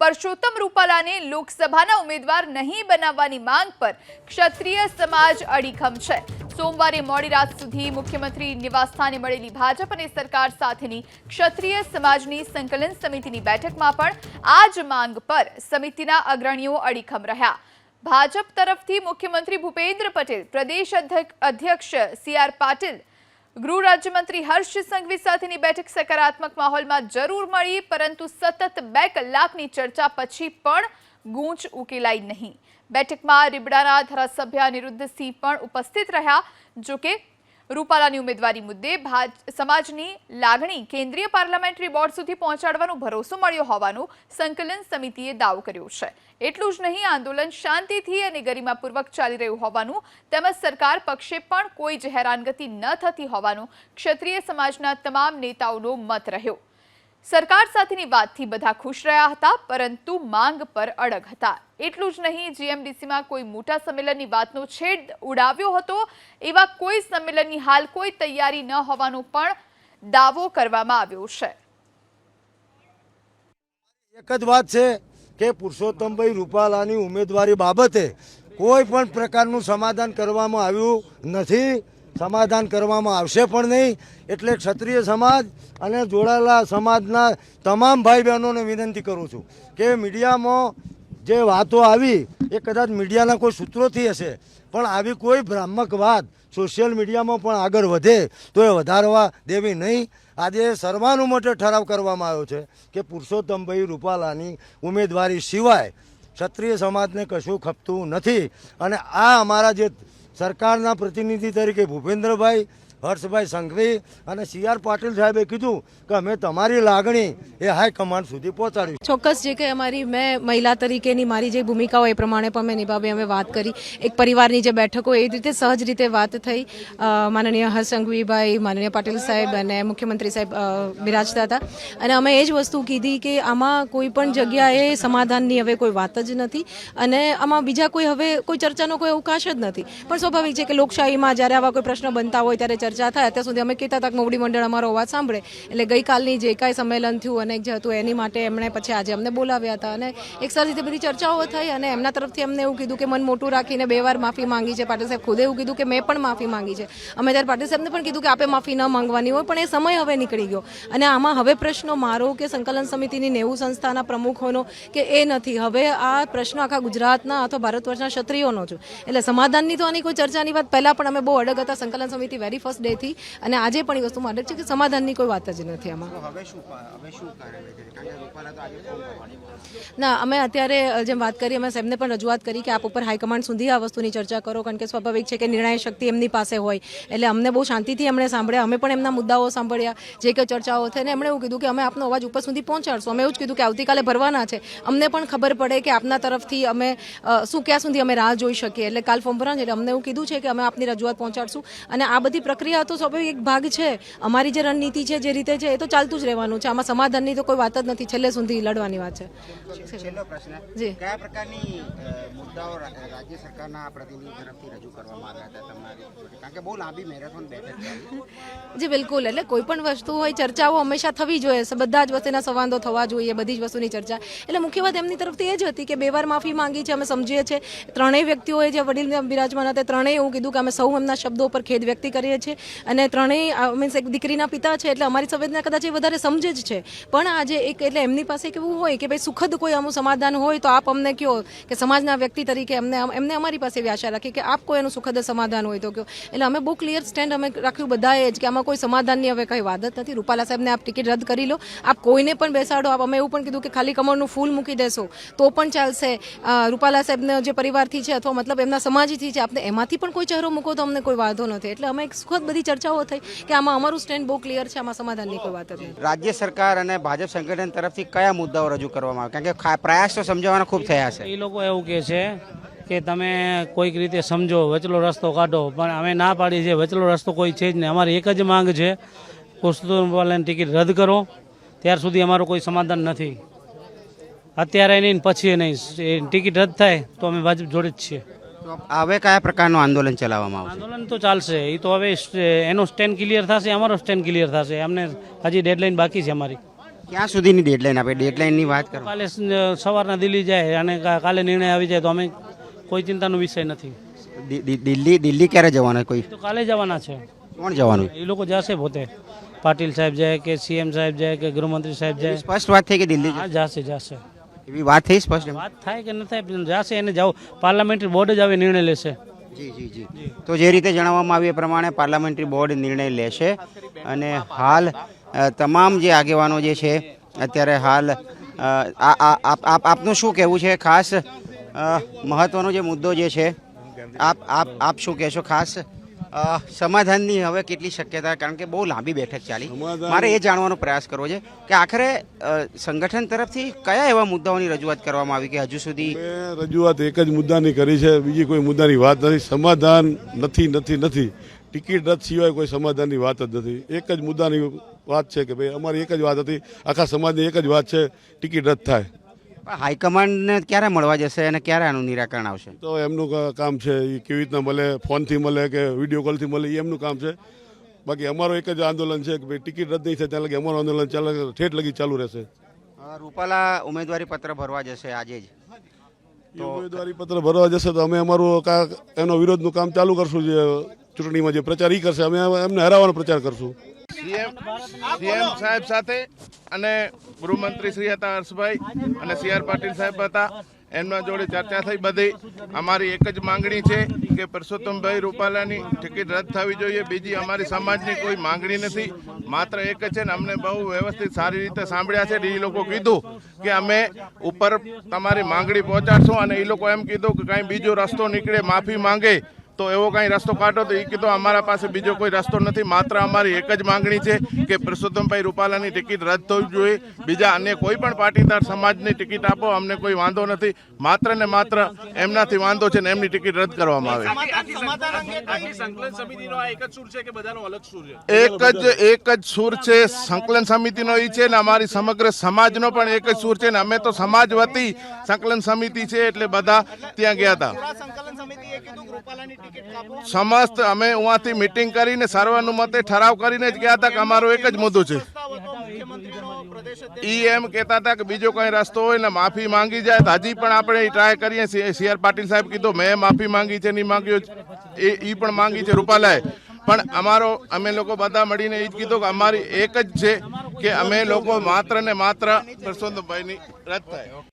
પરસોત્તમ રૂપાલાને લોકસભાના ઉમેદવાર નહીં બનાવવાની માંગ પર ક્ષત્રિય સમાજ અડીખમ છે. સોમવારે મોડી રાત સુધી મુખ્યમંત્રી નિવાસસ્થાને મળેલી ભાજપ અને સરકાર સાથેની ક્ષત્રિય સમાજની સંકલન સમિતિની બેઠકમાં પણ આ જ માંગ પર સમિતિના અગ્રણીઓ અડીખમ રહ્યા. ભાજપ તરફથી મુખ્યમંત્રી ભૂપેન્દ્ર પટેલ, પ્રદેશ અધ્યક્ષ સી આર પાટીલ ગૃહ રાજ્યમંત્રી હર્ષ સંઘવી સાથેની બેઠક સકારાત્મક માહોલમાં જરૂર મળી, પરંતુ સતત બે કલાકની ચર્ચા પછી પણ ગૂંચ ઉકેલાઈ નહીં. બેઠકમાં રીબડાના ધારાસભ્ય અનિરુદ્ધસિંહ પણ ઉપસ્થિત રહ્યા, જોકે રૂપાલાની ઉમેદવારી મુદ્દે સમાજની લાગણી કેન્દ્રીય પાર્લામેન્ટરી બોર્ડ સુધી પહોંચાડવાનો ભરોસો મળ્યો હોવાનું સંકલન સમિતિએ દાવો કર્યો છે. એટલું જ નહીં, આંદોલન શાંતિથી અને ગરિમાપૂર્વક ચાલી રહ્યું હોવાનું તેમજ સરકાર પક્ષે પણ કોઈ જ હેરાનગતિ ન થતી હોવાનું ક્ષત્રિય સમાજના તમામ નેતાઓનો મત રહ્યો. સરકાર સાથેની વાતથી બધા ખુશ રહ્યા હતા, પરંતુ માંગ પર અડગ હતા. એટલું જ નહીં, જીએમડીસીમાં કોઈ મોટા સંમેલનની વાતનો છેદ ઉડાવ્યો હતો. એવા કોઈ સંમેલનની હાલ કોઈ તૈયારી ન હોવાનો પણ દાવો કરવામાં આવ્યો છે. એક જ વાત છે કે પુરુષોત્તમભાઈ રૂપાલાની ઉમેદવારી બાબતે કોઈ પણ પ્રકારનું સમાધાન કરવામાં આવ્યું નથી. સમાધાન કરવામાં આવશે પણ નહીં. એટલે ક્ષત્રિય સમાજ અને જોડાયેલા સમાજના તમામ ભાઈ બહેનોને વિનંતી કરું છું કે મીડિયામાં જે વાતો આવી, એ કદાચ મીડિયાના કોઈ સૂત્રોથી હશે. પણ આવી કોઈ ભ્રામક વાત સોશિયલ મીડિયામાં પણ આગળ વધે, તો એ વધારવા દેવી નહીં. આજે સર્વાનુમતે ઠરાવ કરવામાં આવ્યો છે કે પુરુષોત્તમભાઈ રૂપાલાની ઉમેદવારી સિવાય ક્ષત્રિય સમાજને કશું ખપતું નથી. અને આ અમારા જે સરકારના પ્રતિનિધિ તરીકે ભૂપેન્દ્રભાઈ હર્ષભાઈ સંઘવી અને સી આર પાટીલ સાહેબે કીધું કે અમે તમારી લાગણી એ હાઈકમાન્ડ સુધી પહોંચાડી ચોક્કસ જે કંઈ અમારી મેં મહિલા તરીકેની મારી જે ભૂમિકા હોય એ પ્રમાણે પણ મેં નિભાવી, અમે વાત કરી. એક પરિવારની જે બેઠકો એ રીતે સહજ રીતે વાત થઈ. માનનીય હર્ષ સંઘવીભાઈ, માનનીય પાટીલ સાહેબ અને મુખ્યમંત્રી સાહેબ બિરાજતા હતા. અને અમે એ જ વસ્તુ કીધી કે આમાં કોઈ પણ જગ્યાએ સમાધાનની હવે કોઈ વાત જ નથી અને આમાં બીજા કોઈ હવે કોઈ ચર્ચાનો કોઈ અવકાશ જ નથી. પણ સ્વાભાવિક છે કે લોકશાહીમાં જ્યારે આવા કોઈ પ્રશ્ન બનતા હોય ત્યારે ચર્ચા થાય, અત્યાર સુધી અમે કેટલા તક મોવડી મંડળ અમારો અવાજ સાંભળે. એટલે ગઈકાલની જે કાંઈ સંમેલન થયું અને જે હતું, એની માટે એમણે પછી આજે અમને બોલાવ્યા હતા. અને એક સરસ રીતે બધી ચર્ચાઓ થઈ અને એમના તરફથી અમને એવું કીધું કે મન મોટું રાખીને બે વાર માફી માંગી છે પાટીલ સાહેબ. ખુદે એવું કીધું કે મેં પણ માફી માંગી છે. અમે ત્યારે પાટીલ સાહેબને પણ કીધું કે આપે માફી ન માંગવાની હોય, પણ એ સમય હવે નીકળી ગયો. અને આમાં હવે પ્રશ્નો મારો કે સંકલન સમિતિની નેવું સંસ્થાના પ્રમુખોનો કે એ નથી. હવે આ પ્રશ્નો આખા ગુજરાતના અથવા ભારત વર્ષના ક્ષત્રિયોનો છે. એટલે સમાધાનની તો આની કોઈ ચર્ચાની વાત. પહેલાં પણ અમે બહુ અડગ હતા. સંકલન સમિતિ વેરી ફર્સ્ટ ડેથી અને આજે પણ એ વસ્તુ માટે છે કે સમાધાનની કોઈ વાત જ નથી આમાં. ના અમે અત્યારે જેમ વાત કરી અમે એમને પણ રજૂઆત કરી કે આપ ઉપર હાઈકમાન્ડ સુધી આ વસ્તુની ચર્ચા કરો કારણ કે સ્વાભાવિક છે કે નિર્ણય શક્તિ એમની પાસે હોય. એટલે અમને બહુ શાંતિથી એમણે સાંભળ્યા. અમે પણ એમના મુદ્દાઓ સાંભળ્યા જે કે ચર્ચાઓ થઈ ને એમણે એવું કીધું કે અમે આપનો અવાજ ઉપર સુધી પહોંચાડશું. અમે એવું જ કીધું કે આવતીકાલે ભરવાના છે. અમને પણ ખબર પડે કે આપના તરફથી અમે શું ક્યાં સુધી અમે રાહ જોઈ શકીએ. એટલે કાલ ફોર્મ ભરવાનું એટલે અમને એવું કીધું છે કે અમે આપની રજૂઆત પહોંચાડશું. અને આ બધી પ્રક્રિયા તો સ્વાભાવિક એક ભાગ છે. અમારી જે રણનીતિ છે જે રીતે છે એ તો ચાલતું જ રહેવાનું છે. આમાં સમાધાનની તો કોઈ વાત જ નથી. છેલ્લે સુધી લડવાની વાત છે. છેલ્લો પ્રશ્ન. જી. કયા પ્રકારની મુદ્દાઓ રાજ્ય સરકારના પ્રતિનિધિ તરફથી રજૂ કરવામાં આવ્યા હતા તમારી કારણ કે બહુ લાંબી મેરેથોન બેઠક જી બિલકુલ. એટલે કોઈ પણ વસ્તુ હોય ચર્ચાઓ હંમેશા થવી જોઈએ. બધા જ વસ્તુના સંવાદો થવા જોઈએ બધી જ વસ્તુની ચર્ચા. એટલે મુખ્ય વાત એમની તરફથી એ જ હતી કે બે વાર માફી માંગી છે અમે સમજીએ છીએ. ત્રણેય વ્યક્તિઓએ જે વડીલ બિરાજમાન હતા ત્રણેય એવું કીધું કે અમે સૌ એમના શબ્દો પર ખેદ વ્યક્ત કરીએ છીએ. અને ત્રણેય મીન્સ એક દીકરીના પિતા છે એટલે અમારી સંવેદના કદાચ એ વધારે સમજે જ છે. પણ આજે એક એટલે એમની પાસે એક એવું હોય કે ભાઈ સુખદ કોઈ અમુક સમાધાન હોય તો આપ અમને કહો કે સમાજના વ્યક્તિ તરીકે અમને એમને અમારી પાસે એવી આશા રાખી કે આપ કોઈ એનું સુખદ સમાધાન હોય તો કહો એટલે અમે બહુ ક્લિયર સ્ટેન્ડ અમે રાખ્યું બધાએ જ કે આમાં કોઈ સમાધાનની હવે કંઈ વાત નથી. રૂપાલા સાહેબને આપ ટિકિટ રદ કરી લો. આપ કોઈને પણ બેસાડો. આપ અમે એવું પણ કીધું કે ખાલી કમળનું ફૂલ મૂકી દેશો. તો પણ ચાલશે. રૂપાલા સાહેબને જે પરિવારથી છે અથવા મતલબ એમના સમાજથી છે, આપને એમાંથી પણ કોઈ ચહેરો મૂકો તો અમને કોઈ વાંધો નથી. એટલે અમે એક સુખદ બધી ચર્ચાઓ થઈ કે આમાં અમારું સ્ટેન્ડ બહુ ક્લિયર છે આમાં સમાધાનની કોઈ વાત જ નથી. રાજ્ય સરકાર અને ભાજપ સંગઠન તરફથી કયા મુદ્દાઓ રજૂ કરવામાં આવે? કારણ કે પ્રયાસ તો સમજાવવાના ખૂબ થયા છે. એ લોકો એવું કહે છે કે તમે કોઈક રીતે સમજો વચલો રસ્તો કાઢો પણ અમે ના પાડી છે વચલો રસ્તો કોઈ છે જ નહીં. અમારી એક જ માંગ છે પુરુષોત્તમવાલાની ટિકિટ રદ કરો ત્યાર સુધી અમારું કોઈ સમાધાન નથી. અત્યારે નહીં ને પછી નહીં. ટિકિટ રદ થાય તો અમે ભાજપ જોડે જ છીએ. હવે કયા પ્રકારનું આંદોલન ચલાવવામાં આવશે? આંદોલન તો ચાલશે. એ તો હવે એનો સ્ટેન્ડ ક્લિયર થશે અમારો સ્ટેન્ડ ક્લિયર થશે. અમને હજી ડેડલાઇન બાકી છે અમારી. ક્યાં સુધીની ડેડલાઇન આપે? ડેડલાઇનની વાત કરો. કાલે સવારના દિલ્હી જાય અને કાલે નિર્ણય આવી જાય તો અમે કોઈ ચિંતાનો વિષય નથી. દિલ્હી દિલ્હી ક્યારે જવાના કોઈ? તો કાલે જવાના છે. કોણ જવાનું? એ લોકો જશે પોતે. પાટીલ સાહેબ જાય કે સીએમ સાહેબ જાય કે ગૃહમંત્રી સાહેબ જાય. સ્પષ્ટ વાત થઈ કે દિલ્હી જશે જશે. એવી વાત થઈ સ્પષ્ટ વાત થાય કે ન થાય જશે એને જાઓ. પાર્લામેન્ટરી બોર્ડ જ આવે નિર્ણય લેશે. જી જી જી. તો જે રીતે જણાવવામાં આવ્યું એ પ્રમાણે પાર્લામેન્ટરી બોર્ડ નિર્ણય લેશે. અને હાલ તમામ જે આગેવાનો જે છે અત્યારે હાલ આપનું શું કહેવું છે? ખાસ મહત્વનો જે મુદ્દો જે છે આપ આપ આપ શું કહેશો? ખાસ સમાધાનની હવે કેટલી શક્યતા કારણ કે બહુ લાંબી બેઠક ચાલી. મારે એ જાણવાનો પ્રયાસ કરવો છે કે આખરે સંગઠન તરફથી કયા એવા મુદ્દાઓની રજૂઆત કરવામાં આવી કે હજુ સુધી રજૂઆત એક જ મુદ્દાની કરી છે બીજી કોઈ મુદ્દાની વાત નથી. સમાધાન નથી નથી નથી. ટિકિટ રદ સિવાય કોઈ સમાધાનની વાત જ નથી. એક જ મુદ્દાની વાત છે કે ભાઈ અમારી એક જ વાત હતી. આખા સમાજની એક જ વાત છે ટિકિટ રદ થાય. હાઈકમાન્ડને ક્યારે મળવા જશે અને ક્યારે આનું નિરાકરણ આવશે? તો એમનું કામ છે એ કેવી રીતના મળે ફોનથી મળે કે વીડિયો કોલથી મળે એ એમનું કામ છે. બાકી અમારો એક જ આંદોલન છે કે ભાઈ ટિકિટ રદ નહીં થાય ત્યાં લગી અમારું આંદોલન ચાલે ઠેઠ લગી ચાલુ રહેશે. રૂપાલા ઉમેદવારી પત્ર ભરવા જશે આજે જ. ઉમેદવારી પત્ર ભરવા જશે તો અમે અમારું કા- એનો વિરોધનું કામ ચાલુ કરશું જે ચૂંટણીમાં જે પ્રચાર એ કરશે. અમે એમને હરાવવાનો પ્રચાર કરશું. સીએમ સીએમ સાહેબ સાથે અને ગૃહમંત્રી શ્રી હતા હર્ષભાઈ અને સી આર પાટીલ સાહેબ હતા. એમના જોડે ચર્ચા થઈ બધી. અમારી એક જ માંગણી છે કે પરસોત્તમભાઈ રૂપાલાની ટિકિટ રદ થવી જોઈએ. બીજી અમારી સમાજની કોઈ માંગણી નથી. માત્ર એક જ છે ને અમને બહુ વ્યવસ્થિત સારી રીતે સાંભળ્યા છે એ લોકો કીધું કે અમે ઉપર તમારી માંગણી પહોંચાડશું અને એ લોકો એમ કીધું કે કાંઈ બીજો રસ્તો નીકળે માફી માંગે. તો એવો કાંઈ રસ્તો કાઢો તો એ કીધું અમારા પાસે બીજો કોઈ રસ્તો નથી. માત્ર અમારી એક જ માંગણી છે કે પુરુષોત્તમભાઈ રૂપાલાની ટિકિટ રદ થવી જોઈએ. બીજા અન્ય કોઈ પણ પાટીદાર સમાજની ટિકિટ આપો અમને કોઈ વાંધો નથી. માત્ર ને માત્ર એમનાથી વાંધો છે ને એમની ટિકિટ રદ કરવામાં આવે. એક જ એક જ સુર છે સંકલન સમિતિનો એ છે ને અમારી સમગ્ર સમાજનો પણ એક જ સુર છે ને અમે તો સમાજ વતી સંકલન સમિતિ છે એટલે બધા ત્યાં ગયા હતા. સમસ્ત અમે ઉહાથી મિટિંગ કરીને સર્વાનુમતે ઠરાવ કરીને જ ગયા હતા કે અમારો એક જ મુદ્દો છે. ઈ એમ કહેતા હતા કે બીજો કંઈ રસ્તો હોય ને માફી માંગી જાય તો હજી પણ આપણે ટ્રાય કરીએ. સી આર પાટીલ સાહેબ કીધું, મેં માફી માંગી છે, નહીં માંગ્યો એ ઈ પણ માંગી છે રૂપાલાએ. પણ અમારો અમે લોકો બધા મળીને એ જ કીધું કે અમારી એક જ છે કે અમે લોકો માત્ર ને માત્ર પરસોત્તમભાઈની રદ થાય.